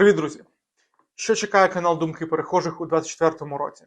Привіт, друзі! Що чекає канал Думки перехожих у 2024 році?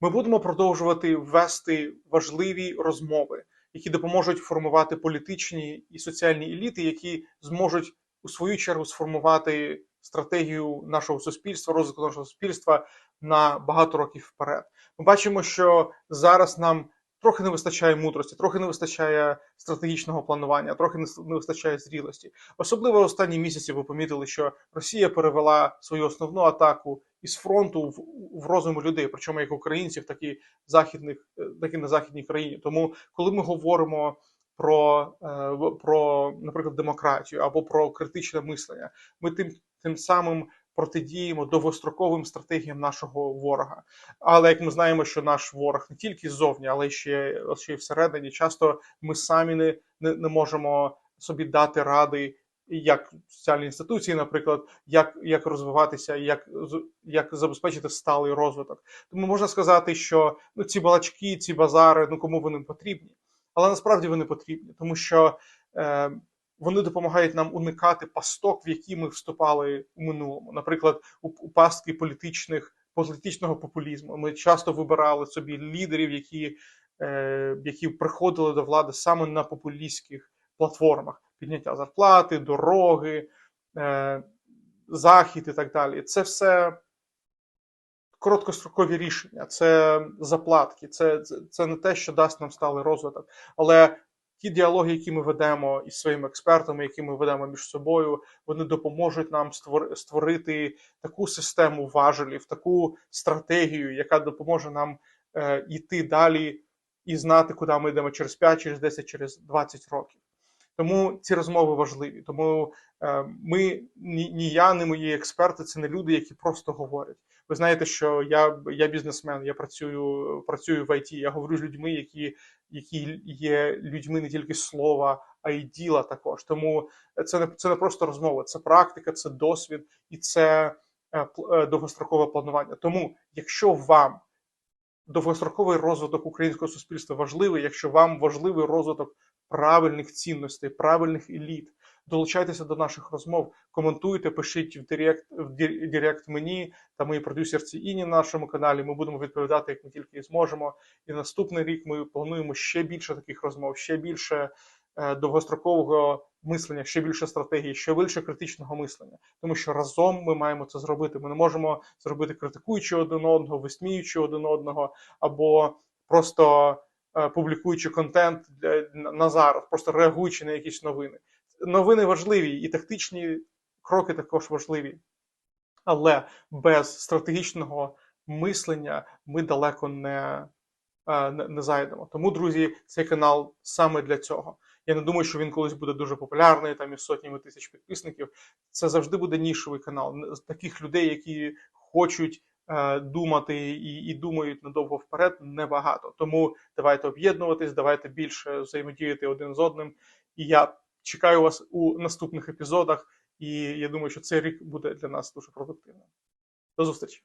Ми будемо продовжувати вести важливі розмови, які допоможуть формувати політичні і соціальні еліти, які зможуть у свою чергу сформувати стратегію нашого суспільства, розвитку нашого суспільства на багато років вперед. Ми бачимо, що зараз нам трохи не вистачає мудрості, трохи не вистачає стратегічного планування, трохи не вистачає зрілості. Особливо останні місяці ви помітили, що Росія перевела свою основну атаку із фронту в, в розум людей, причому як українців, так і західних, е, так і на західній країні. Тому, коли ми говоримо про, е, про, наприклад, демократію або про критичне мислення, ми тим тим самим протидіємо довгостроковим стратегіям нашого ворога. Але як ми знаємо, що наш ворог не тільки ззовні, але ще, ще й всередині, часто ми самі не, не, не можемо собі дати ради, як соціальні інституції, наприклад, як, як розвиватися, як, як забезпечити сталий розвиток. Тому можна сказати, що ну, ці балачки, ці базари, ну кому вони потрібні? Але насправді вони потрібні, тому що е, вони допомагають нам уникати пасток, в які ми вступали у минулому. Наприклад, у, у пастки політичних політичного популізму. Ми часто вибирали собі лідерів, які, е, які приходили до влади саме на популістських платформах: підняття зарплати, дороги, е, захід і так далі. Це все короткострокові рішення, це заплатки, це, це, це не те, що дасть нам сталий розвиток. Але ті діалоги, які ми ведемо із своїми експертами, які ми ведемо між собою, вони допоможуть нам створ- створити таку систему важелів, таку стратегію, яка допоможе нам е, йти далі і знати, куди ми йдемо через 5, через 10, через 20 років. Тому ці розмови важливі. Тому е, ми ні, ні я, ні мої експерти, це не люди, які просто говорять. Ви знаєте, що я, я бізнесмен, я працюю, працюю в ІТ, я говорю з людьми, які, які є людьми не тільки слова, а й діла також. Тому це не це не просто розмова, це практика, це досвід і це е, е, довгострокове планування. Тому, якщо вам довгостроковий розвиток українського суспільства важливий, якщо вам важливий розвиток правильних цінностей, правильних еліт, долучайтеся до наших розмов, коментуйте, пишіть в директ, в директ мені та моїй продюсерці Іні на нашому каналі. Ми будемо відповідати, як ми тільки зможемо. І наступний рік ми плануємо ще більше таких розмов, ще більше довгострокового мислення, ще більше стратегії, ще більше критичного мислення. Тому що разом ми маємо це зробити. Ми не можемо зробити критикуючи один одного, висміючи один одного, або просто е, публікуючи контент для, на зараз, просто реагуючи на якісь новини. Новини важливі, і тактичні кроки також важливі. Але без стратегічного мислення ми далеко не, е, не зайдемо. Тому, друзі, цей канал саме для цього. Я не думаю, що він колись буде дуже популярний, там із сотнями тисяч підписників. Це завжди буде нішовий канал з таких людей, які хочуть е, думати і, і думають надовго вперед, небагато. Тому давайте об'єднуватись, давайте більше взаємодіяти один з одним. І я чекаю вас у наступних епізодах. І я думаю, що цей рік буде для нас дуже продуктивним. До зустрічі!